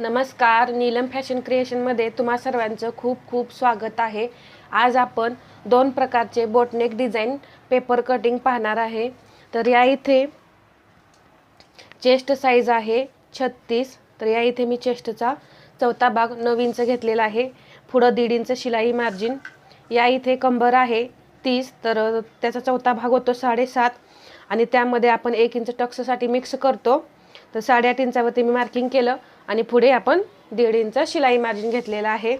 नमस्कार नीलम फॅशन क्रिएशनमध्ये तुम्हा सर्वांचं खूप खूप स्वागत आहे. आज आपण दोन प्रकारचे बोटनेक डिझाईन पेपर कटिंग पाहणार आहे. तर या इथे चेस्ट साईज आहे छत्तीस तर या इथे मी चेस्टचा चौथा भाग नऊ इंच घेतलेला आहे. पुढं दीड इंच शिलाई मार्जिन. या इथे कंबर आहे तीस तर त्याचा चौथा भाग होतो साडेसात आणि त्यामध्ये आपण एक इंच टक्ससाठी मिक्स करतो. तर साडेआठ इंचावरती मी मार्किंग केलं. आणि पुढे आपण दीड इंच शिलाई मार्जिन घेतलेला आहे.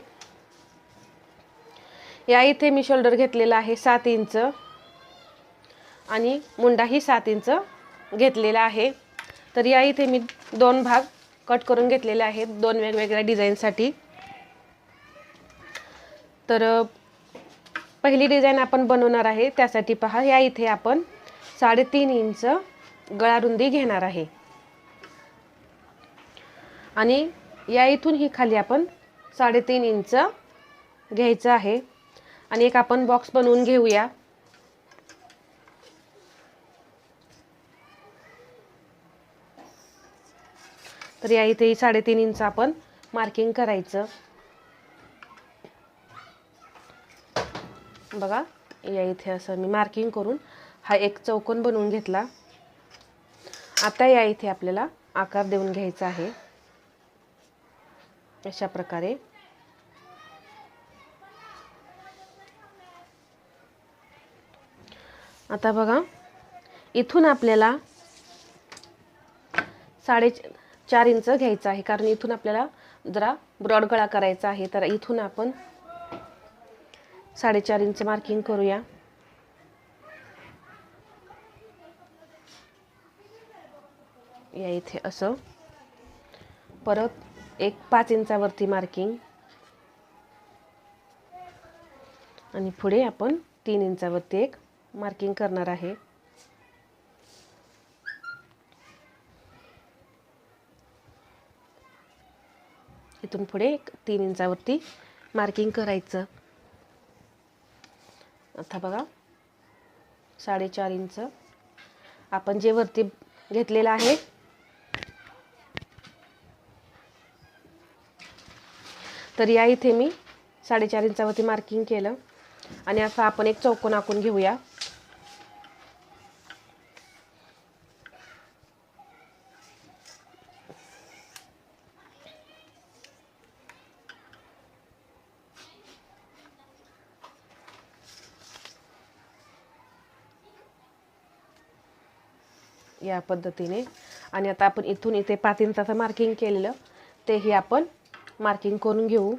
या इथे मी शोल्डर घेतलेला आहे सात इंच. आणि मुंडाही सात इंच घेतलेला आहे. तर या इथे मी दोन भाग कट करून घेतलेले आहेत दोन वेगवेगळ्या डिझाईनसाठी. तर पहिली डिझाईन आपण बनवणार आहे त्यासाठी पहा या इथे आपण साडेतीन इंच गळारुंदी घेणार आहे. आणि या इथून ही खाली आपण साडेतीन इंच घ्यायचं आहे. आणि एक आपण बॉक्स बनवून घेऊया. तर या इथेही साडेतीन इंच आपण मार्किंग करायचं. बघा या इथे असं मी मार्किंग करून हा एक चौकोन बनवून घेतला. आता या इथे आपल्याला आकार देऊन घ्यायचा आहे. अशा प्रकारे. आता बघा इथून आपल्याला साडे चार इंच घ्यायचं आहे. कारण इथून आपल्याला जरा ब्रॉड गळा करायचा आहे. तर इथून आपण साडेचार इंच मार्किंग करूया. या इथे असं. परत एक पाच इंचावरती मार्किंग आणि पुढे आपण तीन इंचावरती एक मार्किंग करणार आहे. इथून पुढे एक तीन इंचावरती मार्किंग करायचं. आता बघा साडेचार इंच. आपण जे वरती घेतलेलं आहे तर या इथे मी साडेचार इंचावरती मार्किंग केलं. आणि असं आपण एक चौकोन आखून घेऊया. या पद्धतीने. आणि आता आपण इथून इथे पाच इंचाचं मार्किंग केलेलं. तेही आपण मार्किंग करून घेऊ.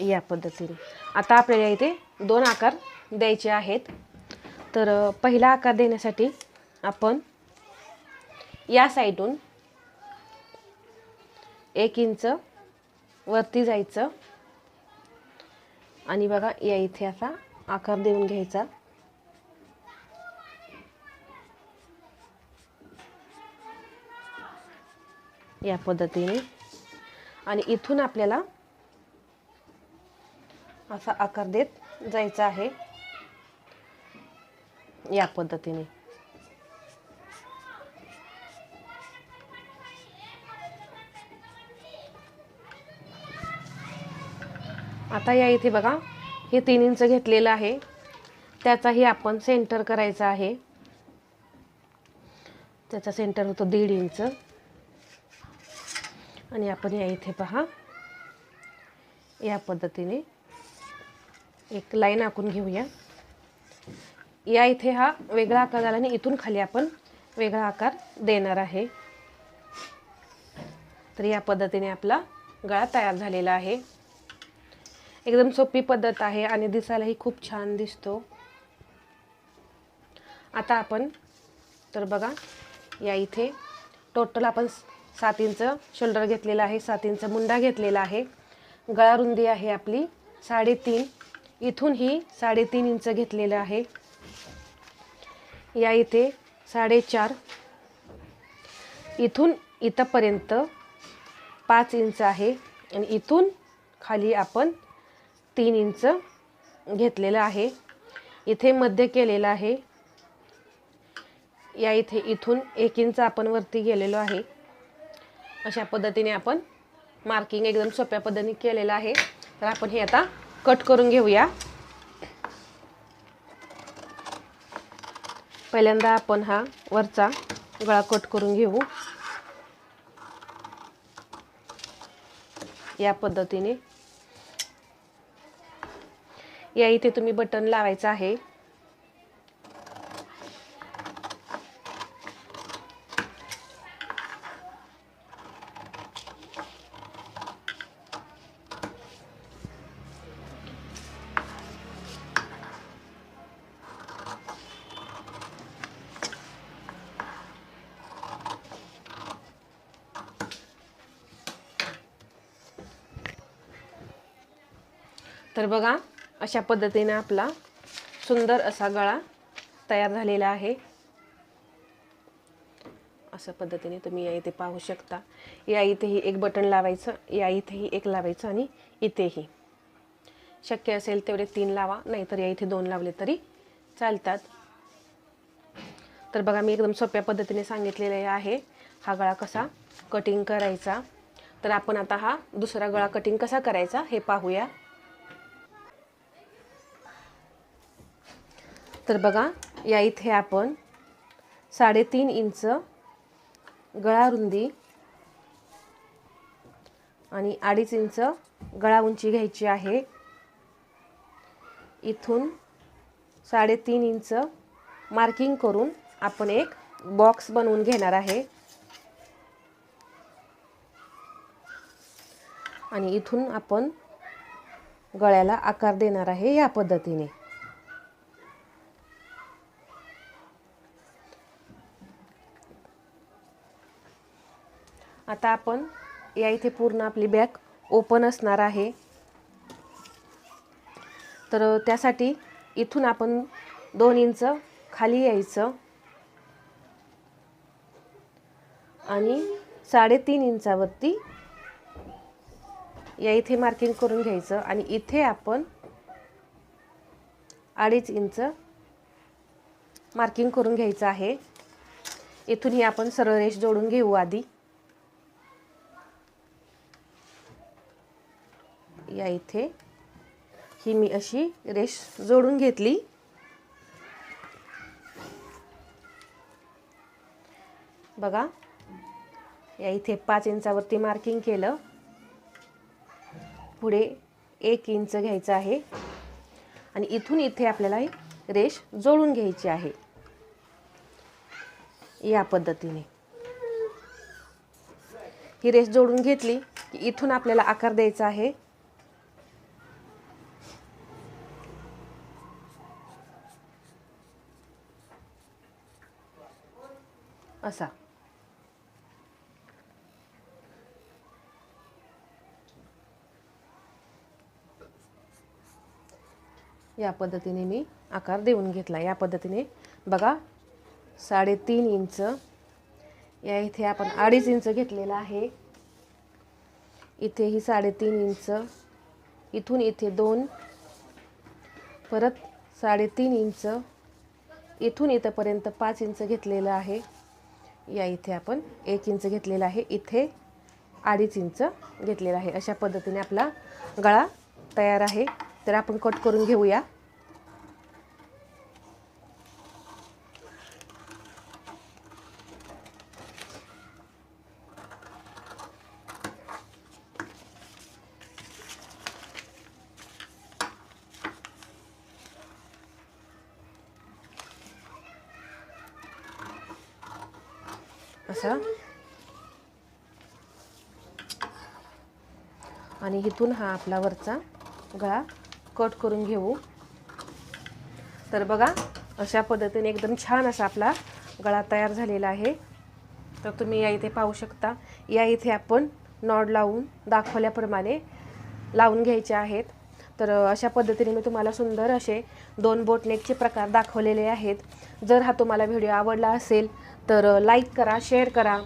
या पद्धतीने. आता आपल्याला इथे दोन आकार द्यायचे आहेत. तर पहिला आकार देण्यासाठी आपण या साईडून एक इंच वरती जायचं. आणि बघा या इथे असा आकार देऊन घ्यायचा. या पद्धतीने. आणि इथून आपल्याला असा आकार देत जायचा आहे. या पद्धतीने. आता या इथे बघा हे तीन इंच घेतलेलं आहे. त्याचाही आपण सेंटर करायचा आहे. त्याचा सेंटर होतो दीड इंच. आणि आपण या इथे पहा. या पद्धतीने एक लाईन आखून घेऊया. या इथे हा वेगळा आकार झाला आणि इथून खाली आपण वेगळा आकार देणार आहे. तर या पद्धतीने आपला गळा तयार झालेला आहे. एकदम सोपी पद्धत आहे आणि दिसायलाही खूप छान दिसतो. आता आपण तर बघा या इथे टोटल आपण सात इंच शोल्डर घेतलेला आहे सात इंच मुंडा घेतलेला आहे. गळा रुंदी आहे आपली साडेतीन. इथून ही साडेतीन इंच घेतलेलं आहे. या इथे साडेचार. इथून इथंपर्यंत पाच इंच आहे आणि इथून खाली आपण तीन इंच घेतलेलं आहे. इथे मध्य केलेलं आहे. या इथे इथून एक इंच आपण वरती गेलेलो आहे. अशा पद्धतीने आपण मार्किंग एकदम सोप्या पद्धतीने केलेलं आहे. तर आपण हे आता कट करून घेऊया. पहिल्यांदा आपण हा वरचा गळा कट करून घेऊ. या पद्धतीने. या इथे तुम्ही बटन लावायचं आहे. तर बघा अशा पद्धतीने आपला सुंदर असा गळा तयार झालेला आहे. अशा पद्धतीने तुम्ही या इथे पाहू शकता. या इथेही एक बटन लावायचं या इथेही एक लावायचं आणि इथेही. शक्य असेल तेवढे तीन लावा नाहीतर या इथे दोन लावले तरी चालतात. तर बघा मी एकदम सोप्या पद्धतीने सांगितलेले आहे हा गळा कसा कटिंग करायचा. तर आपण आता हा दुसरा गळा कटिंग कसा करायचा हे पाहूया. तर बघा या इथे आपण साडेतीन इंच गळा रुंदी आणि अडीच इंच गळा उंची घ्यायची आहे. इथून साडेतीन इंच मार्किंग करून आपण एक बॉक्स बनवून घेणार आहे. आणि इथून आपण गळ्याला आकार देणार आहे या पद्धतीने. आता आपण या इथे पूर्ण आपली बॅग ओपन असणार आहे. तर त्यासाठी इथून आपण दोन इंच खाली यायचं. आणि साडेतीन इंचावरती या इथे मार्किंग करून घ्यायचं आणि इथे आपण अडीच इंच मार्किंग करून घ्यायचं आहे. इथूनही आपण सरळ रेष जोडून घेऊ आधी. या इथे. ही मी अशी रेष जोडून घेतली. बघा या इथे पाच इंचावरती मार्किंग केलं. पुढे एक इंच घ्यायचं आहे. आणि इथून इथे आपल्याला ही रेश जोडून घ्यायची आहे. या पद्धतीने. ही रेश जोडून घेतली की इथून आपल्याला आकार द्यायचा आहे. असा. या पद्धतीने मी आकार देऊन घेतला. या पद्धतीने बघा साडेतीन इंच. या इथे आपण अडीच इंच घेतलेला आहे. इथेही साडेतीन इंच. इथून इथे दोन. परत साडेतीन इंच. इथून इथंपर्यंत पाच इंच घेतलेलं आहे. या इथे आपण एक इंच घेतलेला आहे. इथे अडीच इंच घेतलेला आहे. अशा पद्धतीने आपला गळा तयार आहे. तर आपण कट करून घेऊया. असा आणि इथून हा आपला वरचा गळा कट करून घेऊ. तर बघा अशा पद्धतीने एकदम छान असा आपला गळा तयार झालेला आहे. तर तुम्ही या इथे पाहू शकता. या इथे आपण नॉड लावून दाखवल्याप्रमाणे लावून घ्यायचे आहेत. तर अशा पद्धतीने मी तुम्हाला सुंदर असे दोन बोटनेकचे प्रकार दाखवलेले आहेत. जर हा तुम्हाला व्हिडिओ आवडला असेल तर लाईक करा शेअर करा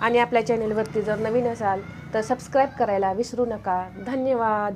आणि आपल्या चॅनेलवरती जर नवीन असाल तर सबस्क्राईब करायला विसरू नका. धन्यवाद!